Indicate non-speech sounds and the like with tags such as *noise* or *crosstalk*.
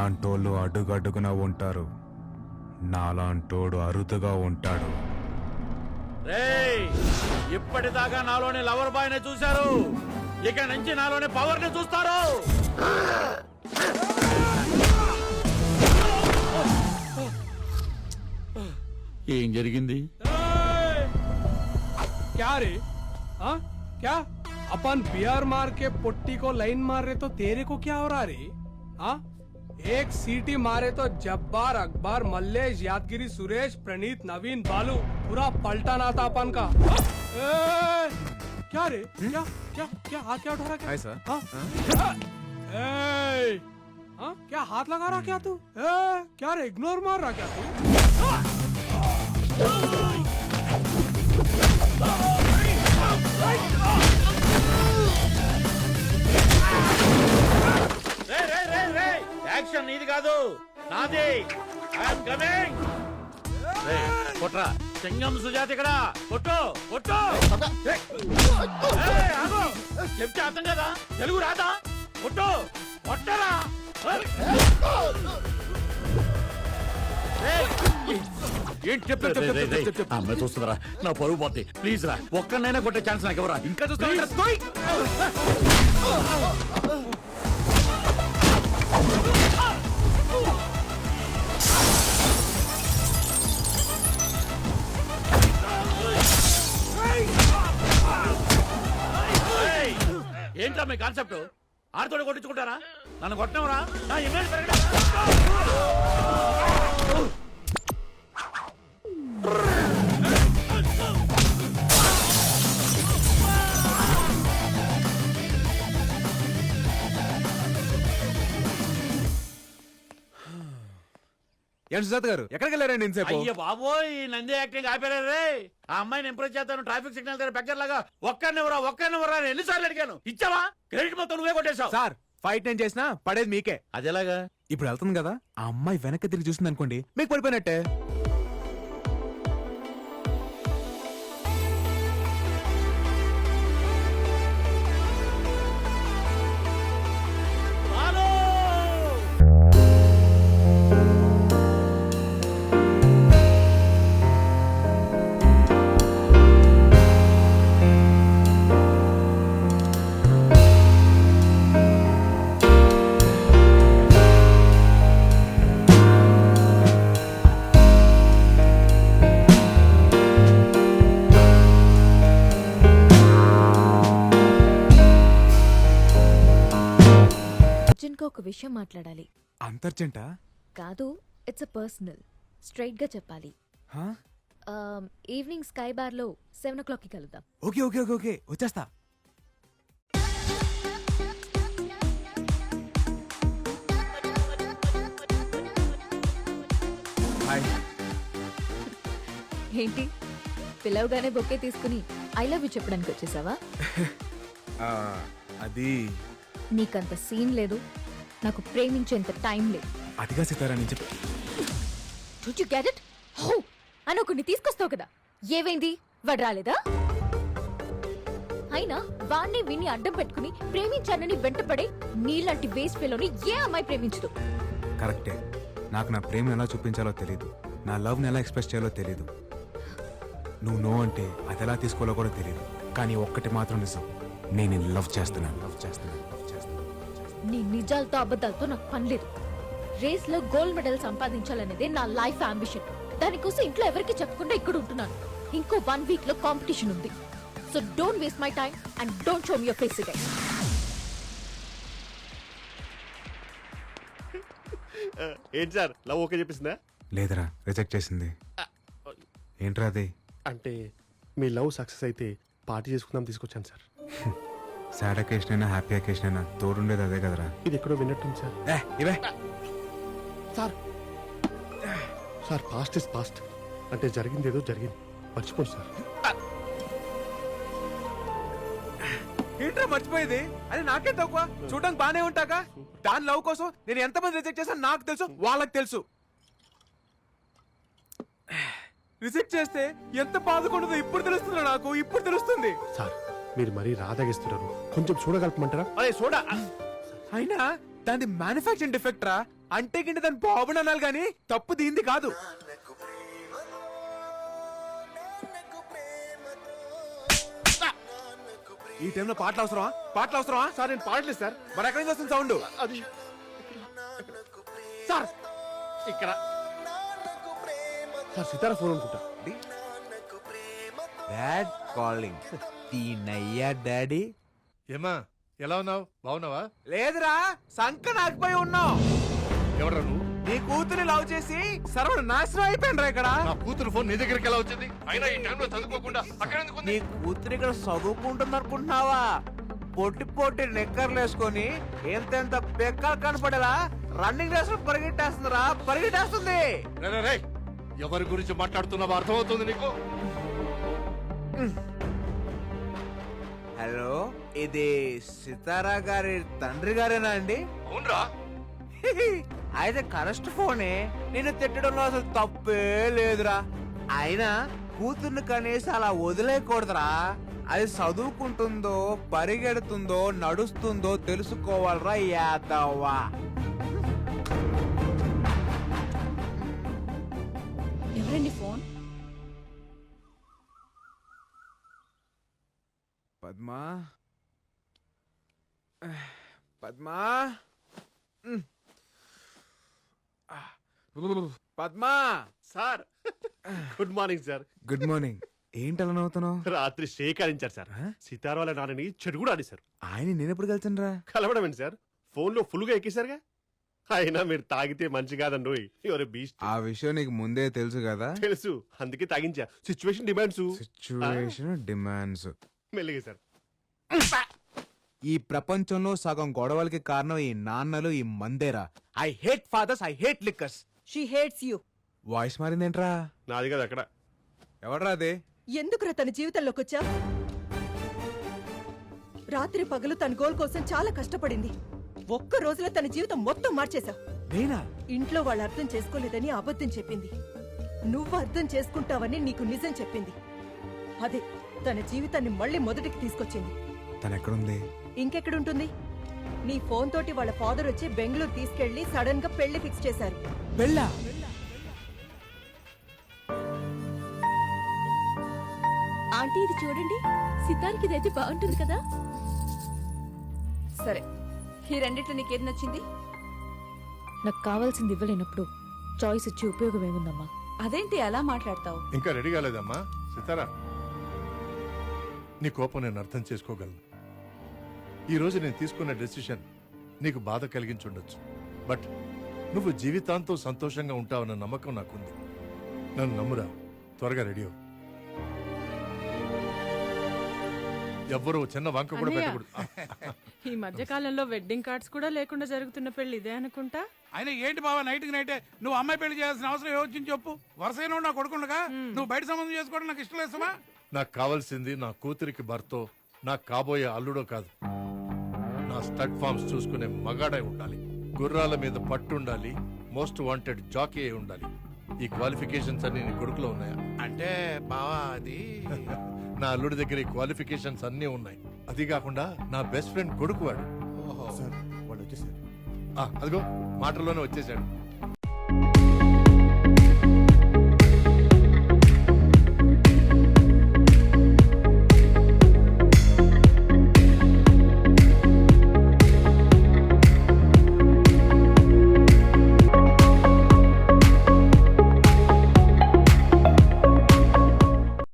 నీలాంటోళ్ళు అడుగడుగున ఉంటారు నాలాంటోడు అరుదుగా ఉంటాడు రేయ్ ఇప్పటిదాకా నాలోని లవర్ బాయ్ ని చూశారు ఇక నుంచి నాలోని పవర్ ని చూస్తారు ఏం జరిగింది क्या रे हाँ क्या अपन बियर मार के पुट्टी को लाइन मार रहे तो तेरे को क्या हो रहा रे हाँ एक सीटी मारे तो जब्बार अकबर मल्लेश यादगिरी सुरेश प्रणीत नवीन बालू पूरा पलटाना था अपन का। हाँ? ए, क्या रे? क्या क्या क्या हाथ क्या उठा रहा क्या? सर। हाँ? ए, हाँ? क्या हाथ लगा रहा क्या तू? ए, क्या रे इग्नोर मार रहा क्या तू? యాక్షన్ నీది కాదు. నాది. ఐఎమ్ కమింగ్ కొట్రా. సింగం సుజాత ఇక్కడ. కొట్టు కొట్టు. ఏయ్, ఆగు. చెప్తే అర్థం కదా? తెలుగు రాదా? కొట్టు. కొట్టరా. ఏంటి అమ్మాయి చూస్తుందిరా నా పరువు పోతే. ప్లీజ్ రా. ఒక్కనైనా కొట్టే ఛాన్స్ నాకు ఎవరా ఇంకా చూస్తా మీ కాన్సెప్ట్ ఆడతోడు కొట్టించుకుంటారా? నన్ను కొట్టనవరా? నా ఇమేజ్ పెరగడా. సుజాత గారు ఎక్కడికి వెళ్ళారండి ఇంతసేపు? అయ్య బాబోయ్ నంది యాక్టింగ్ ఆపేరారు రే? ఆ అమ్మాయిని ఇంప్రెస్ చేస్తాను ట్రాఫిక్ సిగ్నల్ దగ్గర బెగ్గర లాగా ఒక్కరినివరా ఒక్కరినివరా అని ఎన్నిసార్లు అడిగాను. ఇచ్చావా? క్రెడిట్ మొత్తం నువ్వే కొట్టేశావు. సార్ ఫైట్ నేను చేసినా పడేది మీకే. అదేలాగా? ఇప్పుడు వెళ్తుంది కదా ఆ అమ్మాయి వెనక్కి తిరిగి చూసింది అనుకోండి మీకు పడిపోయినట్టే. విషయం మాట్లాడాలి. అంతర్జంట? కాదు ఇట్స్ అ పర్సనల్ స్ట్రైట్గా చెప్పాలి. ఈవినింగ్ స్కై బార్లో సెవెన్ ఓ క్లాక్కి కలుద్దాం. Okay okay okay okay. వచ్చేస్తా. హాయ్ ఏంటి? పిలవగానే బొక్కే తీసుకుని ఐ లవ్ యూ చెప్పడానికి వచ్చేసావా? *laughs* అది. నీకంత సీన్ లేదు. నాకు ప్రేమించేంత టైం లేదు. అదిగా సితారా నేను చెప్పి డోంట్ యు గెట్ ఇట్ హో! అని ఒకరిని తీసుకొస్తావు కదా. ఏవైంది వాడు రాలేదా? అయినా వాణ్ణి విని అడ్డం పెట్టుకుని ప్రేమించానని వెంటపడే నీలాంటి వేస్ట్ ఫెలోని ఏ అమ్మాయి ప్రేమించదు? కరెక్టే. నాకు నా ప్రేమను ఎలా చూపించాలో తెలియదు నా లవ్ని ఎలా ఎక్స్ప్రెస్ చేయాలో తెలియదు నువ్వు నో అంటే అది ఎలా తీసుకోవాలో కూడా తెలియదు కానీ ఒక్కటి మాత్రం నిజం. నేను లవ్ చేస్తున్నాను. లవ్ చేస్తున్నాను. లవ్ చేస్తున్నాను. నీ నిజాలతో అబద్ధాలతో నాకు పని లేదు. రేస్లో గోల్డ్ మెడల్ సంపాదించాలనేదే నా లైఫ్ అంబిషన్ దానికోసం ఇంట్లో ఎవరికి చెప్పకుండా ఇక్కడ ఉంటున్నాను. ఇంకో వన్ వీక్లో కాంపిటీషన్ ఉంది. So don't waste my time and don't show me your face again. *laughs* ఏంటి సార్? Love okay చెప్పేసిందా? లేదురా రిజెక్ట్ చేసింది. ఏంట్రా అది? అంటే మీ లవ్ సక్సెస్ అయితే పార్టీ చేసుకుందాం తీసుకొచ్చాను సార్. *laughs* సాడ్ అకేషన్ అయినా హ్యాపీ అకేషన్ అయినా తోడుండేది అదే కదరా. ఇది ఎక్కడో విన్నట్టుంది సార్. ఏ ఇవే. Sir. Sir past is past అంటే జరిగింది ఏదో జరిగింది. మర్చిపోండి సార్. ఏంట్రా మర్చిపోయేది? అది నాకే తక్కువ? చూడడానికి బానే ఉంటాగా? దాని లవ్ కోసం నేను ఎంతమంది రిజెక్ట్ చేశాను నాకు తెలుసు వాళ్ళకి తెలుసు. రిజెక్ట్ చేస్తే ఎంత బాధకుండదో ఇప్పుడు తెలుస్తుంది నాకు ఇప్పుడు తెలుస్తుంది. సార్ మీరు మరీ రాదాగిస్తున్నారు. కొంచెం చూడగలపమంటారా అరే చూడ అయినా దాని మ్యానుఫాక్చరింగ్ డిఫెక్ట్ రా. అంటే గింటే దాని బాబుని అనాలి కానీ తప్పు దీంది కాదు. ఈ టైంలో పాటలు అవసరమా? పాటలు అవసరమా? సార్ నేను పాడలేదు సార్. మరి ఎక్కడి నుంచి వస్తుంది సౌండ్? అది. సార్ ఇక్కడ. సార్ సితారా ఫోన్ అనుకుంటా. డాడ్ కాలింగ్ తీనయ్యా డాడీ. ఏమా ఎలా ఉన్నావు? బాగున్నావా? లేదురా సంక నాకుపోయి ఉన్నావు. ఎవడ్రా నువ్వు? నీ కూతురి లవ్ చేసి సర్వ నాశనం అయిపోయినరా ఇక్కడ. నా కూతురు ఫోన్ నీ దగ్గరికి ఎలా వచ్చింది? అయినా ఈ టైంలో చదువుకోకుండా అక్కడ ఎందుకు ఉంది? నీ కూతురు ఇక్కడ చదువుకుంటుంది అనుకుంటున్నావా? పొట్టి పొట్టి నిక్కర్లు వేసుకొని ఎంతెంత పెక్కలు కనపడేలా రన్నింగ్ రేస్ పరిగెట్టేస్తుందిరా పరిగెట్టేస్తుంది. రే. ఎవరి గురించి మాట్లాడుతున్నావో అర్థమవుతుంది నీకు? హలో ఇది సితారా గారి తండ్రి గారేనా అండి? అవునరా. *laughs* అయితే కరెస్ట్ ఫోనే? నేను తిట్టడంలో అసలు తప్పే లేదురా. అయినా కూతుర్ని కనీసం అలా వదిలేయకూడదురా. అది చదువుకుంటుందో పరిగెడుతుందో నడుస్తుందో తెలుసుకోవాలరా యాదవ్వా. ఎవరండి phone? Padma? Padma? Padma? Sir good morning sir. Good morning. ఏంటి అలా నవ్వుతున్నావు? రాత్రి సేకరించారు సార్. సితారా వాళ్ళ నాన్నని చెడు కూడా ఆడేశారు ఆయన నేను ఎప్పుడు కలిసాను రా కలవడం ఏంటి సార్? ఫోన్లో ఫుల్గా ఎక్కేశారుగా? అయినా మీరు తాగితే మంచి కాదండి ఎవరు బీస్ట్. ఆ విషయం నీకు ముందే తెలుసు కదా? తెలుసు. అందుకే తాగించా. సిచ్యువేషన్ డిమాండ్స్ సిచ్యువేషన్ డిమాండ్స్ మెల్లిగా సార్ ఈ ప్రపంచంలో సగం గొడవలకి కారణం ఈ నాన్నలు ఈ మందేరా. I hate fathers I hate liquors she hates you voice మారిందేంట్రా? నాది కదా అక్కడ ఎవడ్రా అదే? ఎందుకురా తన జీవితంలోకి వచ్చా రాత్రి పగలు తన గోల్ కోసం చాలా కష్టపడింది. ఒక్క రోజులో తన జీవితం మొత్తం మార్చేశావు నేనా? ఇంట్లో వాళ్ళు అర్థం చేసుకోలేదని అబద్ధం చెప్పింది. నువ్వు అర్థం చేసుకుంటావని నీకు నిజం చెప్పింది. అదే తన జీవితాన్ని మళ్ళీ మొదటికి తీసుకొచ్చింది. తను ఎక్కడుంది ఇంకెక్కడుంటుంది? నీ ఫోన్ తోటి వాళ్ళ ఫాదర్ వచ్చి బెంగళూరు తీసుకెళ్ళి సడన్గా పెళ్ళి ఫిక్స్ చేశారు. వెళ్ళా ఆంటీ ఇది చూడండి. సితార్కి ఇదైతే బాగుంటుంది కదా? సరే ఈ రెండిట్లో నీకేది నచ్చింది? నాకు కావాల్సింది ఇవ్వలేనప్పుడు చాయిస్ ఇచ్చి ఉపయోగం ఏముందమ్మా? అదేంటి అలా మాట్లాడతావు? ఇంకా రెడీ కాలేదమ్మా. సితారా? నీ కోపం నేను అర్థం చేసుకోగలను. ఈ రోజు నేను తీసుకున్న డెసిషన్ నీకు బాధ కలిగించుండొచ్చు. బట్ నువ్వు జీవితాంతం సంతోషంగా ఉంటావన్న నమ్మకం నాకుంది. నన్ను నమ్మురా. త్వరగా రెడీ ఎవ్వరూ చిన్న వంక కూడా. పెట్టకూడదు. *laughs* ఈ మధ్య కాలంలో వెడ్డింగ్ కార్డ్స్ కూడా లేకుండా జరుగుతున్న పెళ్ళి ఇదే అనుకుంటా? ఆయన ఏంటి బావా నైట్కి నైటే నువ్వు అమ్మాయి పెళ్ళి చేయాల్సిన అవసరం ఏమొచ్చింది చెప్పు? వరుసైన నా కొడుకుండగా నువ్వు బయట సంబంధం చేసుకోవడం నాకు ఇష్టం లేదమ్మా నాకు కావాల్సింది నా కూతురికి భర్తో నాకు కాబోయే అల్లుడో కాదు. నా స్టడ్ ఫార్మ్స్ చూసుకునే మగాడై ఉండాలి. గుర్రాల మీద పట్టు ఉండాలి మోస్ట్ వాంటెడ్ జాకీ అయి ఉండాలి. ఈ క్వాలిఫికేషన్స్ అన్ని నీ కొడుకులో ఉన్నాయా? అంటే బావా అది *laughs* నా అల్లుడి దగ్గర ఈ క్వాలిఫికేషన్స్ అన్నీ ఉన్నాయి. అది కాకుండా నా బెస్ట్ ఫ్రెండ్ కొడుకు వాడు సార్ వాళ్ళు వచ్చేసారు ఆ, అదిగో మాటల్లోనే వచ్చేసాడు.